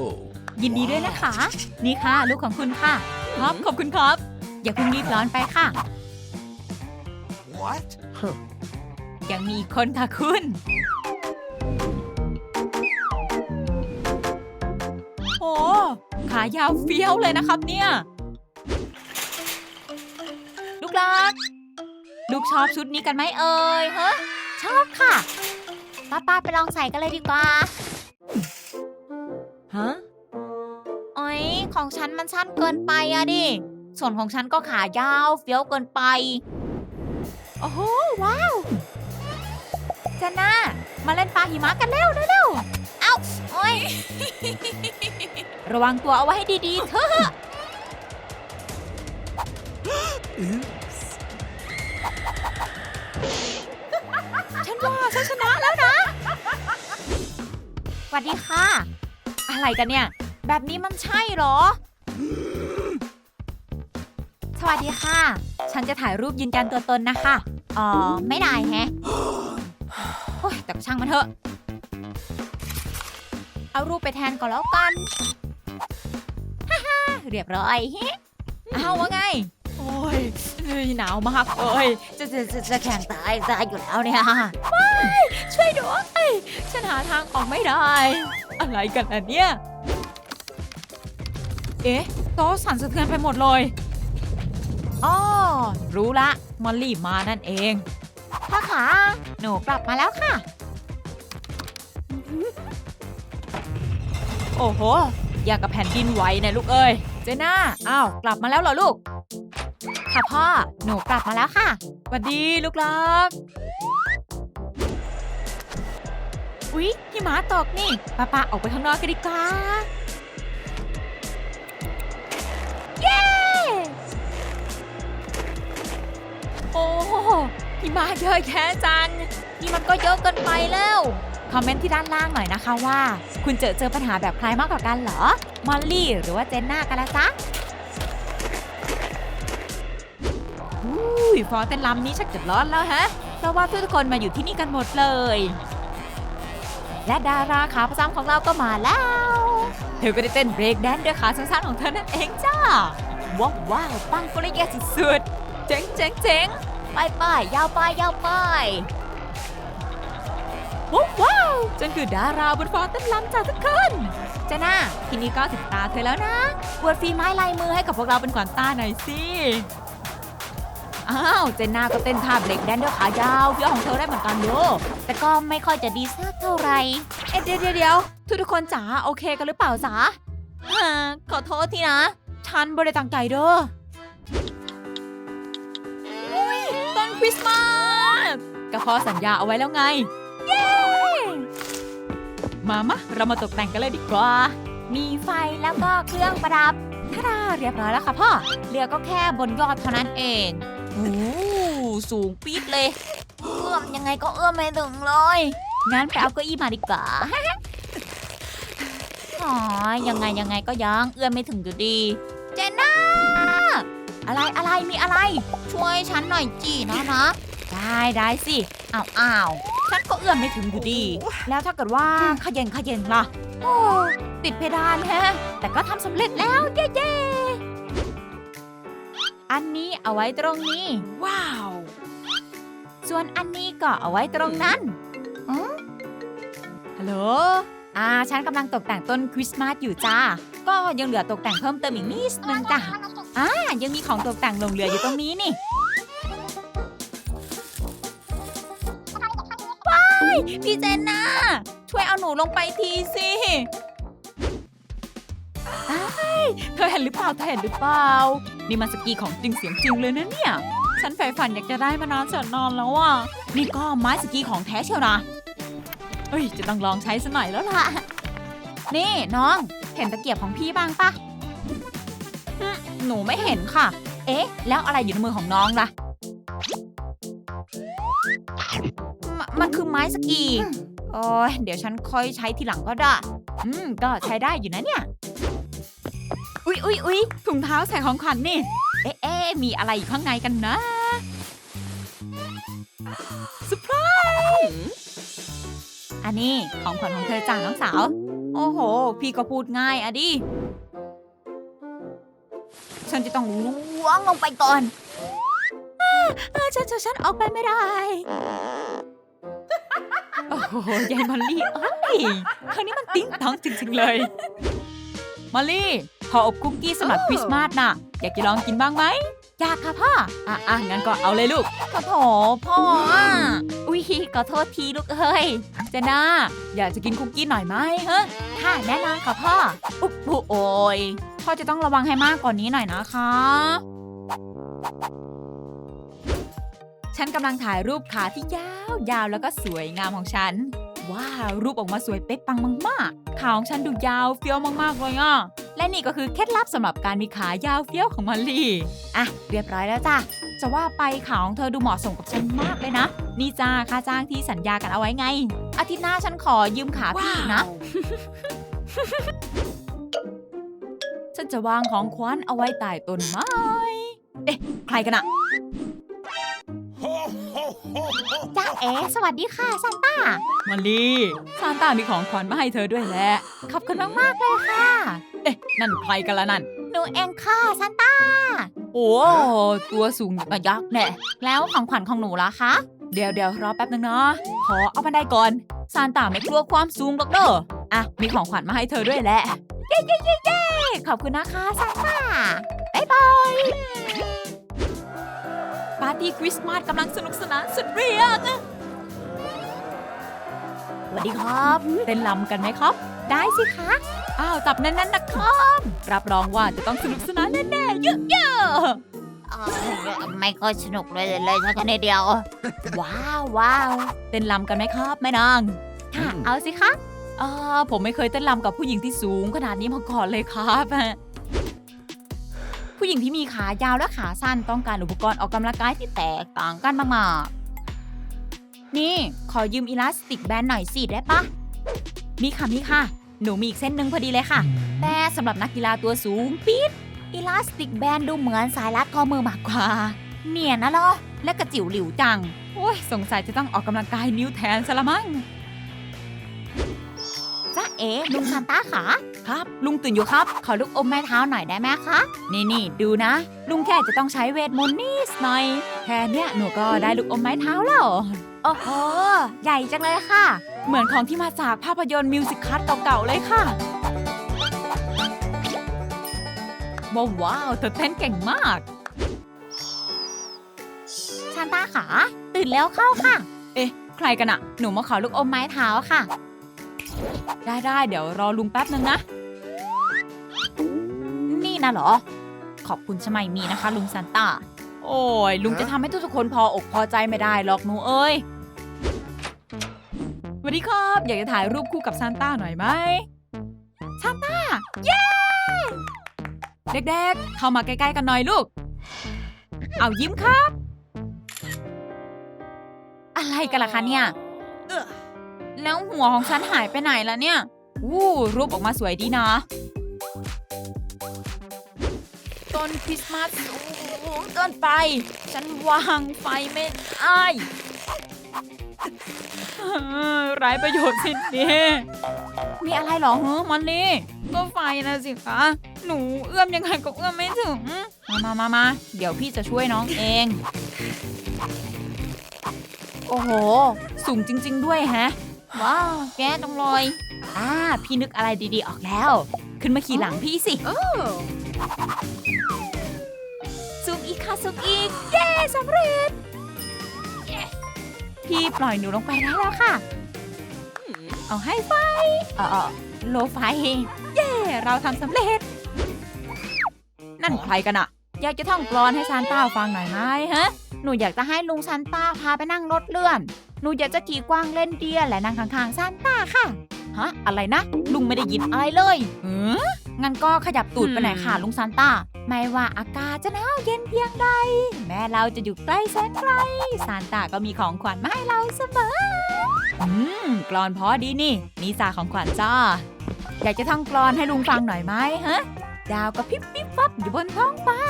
Oh. ยินดีด้วยนะคะ นี่ค่ะ ลูกของคุณค่ะครับขอบคุณครับ อย่าเพิ่งรีบร้อนไปค่ะ What? ยังมีอีกคนค่ะคุณ โอ้ขายาวเฟี้ยวเลยนะครับเนี่ย ลูกรัก ลูกชอบชุดนี้กันไหมเอ่ยฮะชอบค่ะ ป้าป้าไปลองใส่กันเลยดีกว่า ฮะโอ้ยของฉันมันสั้นเกินไปอะดิ ส่วนของฉันก็ขายาวเฟี้ยวเกินไป โอ้โห ว้าวเจนน่ามาเล่นปลาหิมะกันเร็วเร็วเอ้าโอ้ยระวังตัวเอาไว้ให้ดีๆเถอะฉันว่าฉันชนะแล้วนะสวัสดีค่ะ อะไรกันเนี่ย แบบนี้มันใช่เหรอ สวัสดีค่ะ ฉันจะถ่ายรูปยืนยันตัวตนนะคะ อ๋อ ไม่ได้แฮะโอ้ยแต่ก็ช่างมันเถอะ เอารูปไปแทนก่อนแล้วกันเรียบร้อยเฮ้เอาว่าไงโอ้ยเอ้ยหนาวมากเอ้ยจะจะจะจะแข่งตายตายอยู่แล้วเนี่ยไม่ช่วยด้วยฉันหาทางออกไม่ได้ อะไรกันล่ะเนี่ย เอ๊ะ โต๊ะสั่นสะเทือนไปหมดเลยอ๋อรู้ละ มอลลี่มานั่นเองพ่อขาหนูกลับมาแล้วค่ะ โอ้โห อยากกับแผ่นดินไหวนะลูกเอ้ย เจน่า อ้าว กลับมาแล้วเหรอลูก ค่ะพ่อ หนูกลับมาแล้วค่ะสวัสดีลูกรัก อุ๊ยพี่หมาตกนี่ป้าป้าออกไปข้างนอกกันดีกว่าเย้โอ้หพี่หมาเยอะแค่จังนี่มันก็เยอะเกินไปแล้ว คอมเมนต์ที่ด้านล่างหน่อยนะคะว่า คุณเจอเจอปัญหาแบบใครมากกว่ากันเหรอ มอลลี่ หรือว่าเจนน่ากันละจ๊ะอุ้ยฟอร์เต้นลำนี้ชักจะร้อนแล้วฮะ เพราะว่าทุกคนมาอยู่ที่นี่กันหมดเลย และดาราขาประจำของเราก็มาแล้ว เธอก็ได้เต้นเบรกแดนซ์ด้วยขาสั้นๆของเธอนั่นเองจ้า ว้าวว้าวปังกุระยสุดๆเจ๋งเจ๋งเจ๋งไปไปยาวไปยาวไปว้าวว้าวจนคือดาราบนฟอร์ต้นลำจ้าทุกคนเจน่าทีนี้ก็ถึงตาเธอแล้วนะบวดฝีไม้ลายมือให้กับพวกเราเป็นขวัญตาหน่อยสิ อ้าวเจนน่าก็เต้นท่าเบรกแดนซ์ด้วยขายาวเพื่อของเธอได้เหมือนกันโยแต่ก็ไม่ค่อยจะดีสักเท่าไหร่เอ๊ะเดี๋ยวเดี๋ยวเดี๋ยวทุกทุกคนจ๋าโอเคกันหรือเปล่าจ๋าฮ่าขอโทษทีนะ ฉันบริตั้งใจเด้ออุ๊ยต้นคริสต์มาสก็พอสัญญาเอาไว้แล้วไง เย้มามะเรามาตกแต่งกันเลยดีกว่า มีไฟแล้วก็เครื่องประดับท่าดาเรียบร้อยแล้วค่ะพ่อเหลือก็แค่บนยอดเท่านั้นเอง โอ้สูงปี๊ดเลย เอื้อมยังไงก็เอื้อมไม่ถึงเลย งั้นไปเอาเก้าอี้มาดีกว่าอ๋อยังไงยังไงก็ยังเอื้อมไม่ถึงอยู่ดี เจน่า อะไรอะไรมีอะไร ช่วยฉันหน่อยจีนะนะ ได้ได้สิอ้าวอ้าวฉันก็เอื้อมไม่ถึงอยู่ดี แล้วถ้าเกิดว่าขยันขยันล่ะ โอ้ ติดเพดานแฮะ แต่ก็ทำสำเร็จแล้วเย้เย้ อันนี้เอาไว้ตรงนี้ ว้าว ส่วนอันนี้ก็เอาไว้ตรงนั้นอืมฮัลโหลอ่าฉันกำลังตกแต่งต้นคริสต์มาสอยู่จ้า ก็ยังเหลือตกแต่งเพิ่มเติมอีกนิดนึงจ้ะอ่ายังมีของตกแต่งหลงเหลืออยู่ตรงนี้นี่พี่เจนน่าช่วยเอาหนูลงไปทีสิอ้ายเธอเห็นหรือเปล่าเธอเห็นหรือเปล่า นี่มันสกีของจริงเสียงจริงเลยนะเนี่ย ฉันใฝ่ฝันอยากจะได้มานานแสนนานแล้วอะ นี่ก็ไม้สกีของแท้เชียวนะเฮ้ย จะต้องลองใช้สักหน่อยแล้วล่ะ นี่น้อง เห็นตะเกียบของพี่บ้างปะอืมหนูไม่เห็นค่ะ เอ๊ะ แล้วอะไรอยู่ในมือของน้องล่ะมมันคือไม้สกี โอ้ยเดี๋ยวฉันค่อยใช้ทีหลังก็ได้ อืม ก็ใช้ได้อยู่นะเนี่ย อุ๊ยอุ๊ยอุ๊ยถุงเท้าใส่ของขวัญนนี่ เอ๊ะเอ๊ะมีอะไรอยู่ข้างในกันนะเซอร์ไพรส์อันนี้ของขวัญของเธอจ้าน้องสาว โอ้โห พี่ก็พูดง่ายอะดิ ฉันจะต้องล้วงลงไปก่อนอ้าอ้าฉันฉันฉันออกไปไม่ได้ โอ้โหยายมอลลี่เอ้ยคราวนี้มันติ้งต้องจริงๆเลย มอลลี่ พออบคุกกี้สำหรับคริสต์มาสน่ะ อยากจะลองกินบ้างไหม อยากค่ะพ่อ อะอะงั้นก็เอาเลยลูกขอโถพ่ออะอุ้ยขอโทษทีลูกเอ้ยเจน่าอยากจะกินคุกกี้หน่อยไหมฮะค่ะแน่นอนค่ะพ่อ อุ๊บอุ๊โอยพ่อจะต้องระวังให้มากกว่านี้หน่อยนะคะ ฉันกำลังถ่ายรูปขาที่ยาว ยาวแล้วก็สวยงามของฉัน ว้าวรูปออกมาสวยเป๊ะปังมากๆ ขาของฉันดูยาวเฟี้ยวมากๆเลยอะ และนี่ก็คือเคล็ดลับสำหรับการมีขายาวเฟี้ยวของมอลลี่อะ เรียบร้อยแล้วจ้ะ จะว่าไปขาของเธอดูเหมาะสมกับฉันมากเลยนะ นี่จ้าค่าจ้างที่สัญญากันเอาไว้ไง อาทิตย์หน้าฉันขอยืมขาพี่อีกนะ ฉันจะวางของขวัญเอาไว้ใต้ต้นไม้ เอ๊ะ ใครกันอะ จ้าเอ๋สวัสดีค่ะซันต้า มอลลี่ซานต้ามีของขวัญมาให้เธอด้วยแหละ ขอบคุณมากๆเลยค่ะ เอ๊ะ นั่นใครกันละนั่น หนูเองค่ะซันต้า โอ้ตัวสูงอย่างกับยักษ์แน่แล้วของขวัญของหนูล่ะคะ เดี๋ยวเดี๋ยวรอแป๊บนึงนะขอเอาบันไดก่อน ซานต้าไม่กลัวความสูงหรอกเด้ออะ มีของขวัญมาให้เธอด้วยแหละ เย้เย้เย้เย้ขอบคุณนะคะซานต้าบ๊ายบาย ปาร์ตี้คริสต์มาสกำลังสนุกสนานสุดเรียกสวัสดีครับเต้นลำกันไหมครับ ได้สิคะ อ้าวจับแน่นๆนะครับ รับรองว่าจะต้องสนุกสนานแน่ๆเยอะเอ่อไม่ค่อยสนุกเลยเลยสักนิดเดียว ว้าวว้าวๆเต้นลำกันไหมครับแม่นางค่ะเอาสิคะอ่าผมไม่เคยเต้นรำกับผู้หญิงที่สูงขนาดนี้มาก่อนเลยครับ ผู้หญิงที่มีขายาวและขาสั้นต้องการอุปกรณ์ออกกำลังกายที่แตกต่างกันมากๆ นี่ขอยืมอิลาสติกแบนหน่อยสิได้ปะ มีค่ะมีค่ะ หนูมีอีกเส้นหนึ่งพอดีเลยค่ะ แต่สำหรับนักกีฬาตัวสูงปี๊ดอิลาสติกแบนดูเหมือนสายรัดข้อมือมากกว่า เนียนนะเหรอ และกระจิ๋วหลิวจัง โอ้ยสงสัยจะต้องออกกำลังกายนิ้วแทนซะละมั้งจ้าเอ๋ลุงซานต้าขา ครับ ลุงตื่นอยู่ครับ ขอลูกอมแม่เท้าหน่อยได้ไหมคะ นี่นี่ดูนะ ลุงแค่จะต้องใช้เวทมนต์นิดหน่อย แค่เนี้ยหนูก็ได้ลูกอมไม้เท้าแล้ว โอ้โห ใหญ่จังเลยค่ะ เหมือนของที่มาจากภาพยนตร์มิวสิคคัทเก่าๆเลยค่ะว้าวว้าวเธอเต้นเก่งมากซานต้าขาตื่นแล้วเข้าค่ะ เอ๊ะ ใครกันอะหนูมาขอลูกอมไม้เท้าค่ะ ได้ได้เดี๋ยวรอลุงแป๊บนึงนะ นี่นะเหรอ ขอบคุณชมัยมีนะคะ ลุงซานต้า โอ้ย ลุงจะทำให้ทุกๆคนพออกพอใจไม่ได้หรอกหนูเอ้ยสวัสดีครับ อยากจะถ่ายรูปคู่กับซานต้าหน่อยไหมซานต้า เย้ เด็กๆ เข้ามาใกล้ๆกันหน่อยลูก เอายิ้มครับ อะไรกันล่ะคะเนี่ย แล้วหัวของฉันหายไปไหนแล้วเนี่ย วู้รูปออกมาสวยดีนะ ต้นคริสต์มาสสูงเกินไป ฉันวางไฟไม่ได้เอ้อไร้ประโยชน์สิ้นดีมีอะไรหรอเฮ้มันนี่ก็ไฟนะสิคะ หนูเอื้อมยังไงก็เอื้อมไม่ถึง มามามามาเดี๋ยวพี่จะช่วยน้องเอง โอ้โห สูงจริง ๆ ด้วยฮะ ว้าว แกต้องลอยอ่า พี่นึกอะไรดีๆออกแล้ว ขึ้นมาขี่หลังพี่สิ ซูมอีกเย้สำเร็จ พี่ปล่อยหนูลงไปได้แล้วค่ะ เอาให้ไฟเออเออโลไฟ เย้ เราทำสำเร็จ นั่นใครกันอะอยากจะท่องกลอนให้ซานต้าฟังหน่อยไหมฮะ หนูอยากจะให้ลุงซานต้าพาไปนั่งรถเลื่อน หนูอยากจะขี่กวางเล่นเดียและนั่งข้างๆซานต้าค่ะ ฮะ อะไรนะ ลุงไม่ได้ยินอะไรเลยเอองั้นก็ขยับตูดไปหน่อยค่ะลุงซานต้า ไม่ว่าอากาศจะหนาวเย็นเพียงใด แม้เราจะอยู่ใกล้แสนไกลซานตาก็มีของขวัญมาให้เราเสมอ อืมกลอนเพอดีนี่นี่สาของขวัญจ้า อยากจะท่องกลอนให้ลุงฟังหน่อยไหมฮะ ดาวก็พริบปิ๊บฟับอยู่บนท้องฟ้า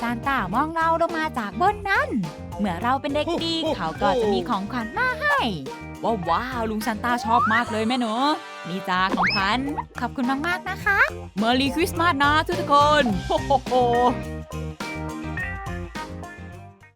ซานตามองเราลงมาจากบนนั้น เมื่อเราเป็นเด็กดีเขาก็จะมีของขวัญมาให้ ว้าว้าวลุงซันต้าชอบมากเลยแม่หนูนี่จ้าของขวัญขอบคุณมาก ๆ นะคะเมอร์รี่คริสต์มาสนะทุกคนโฮโฮโฮ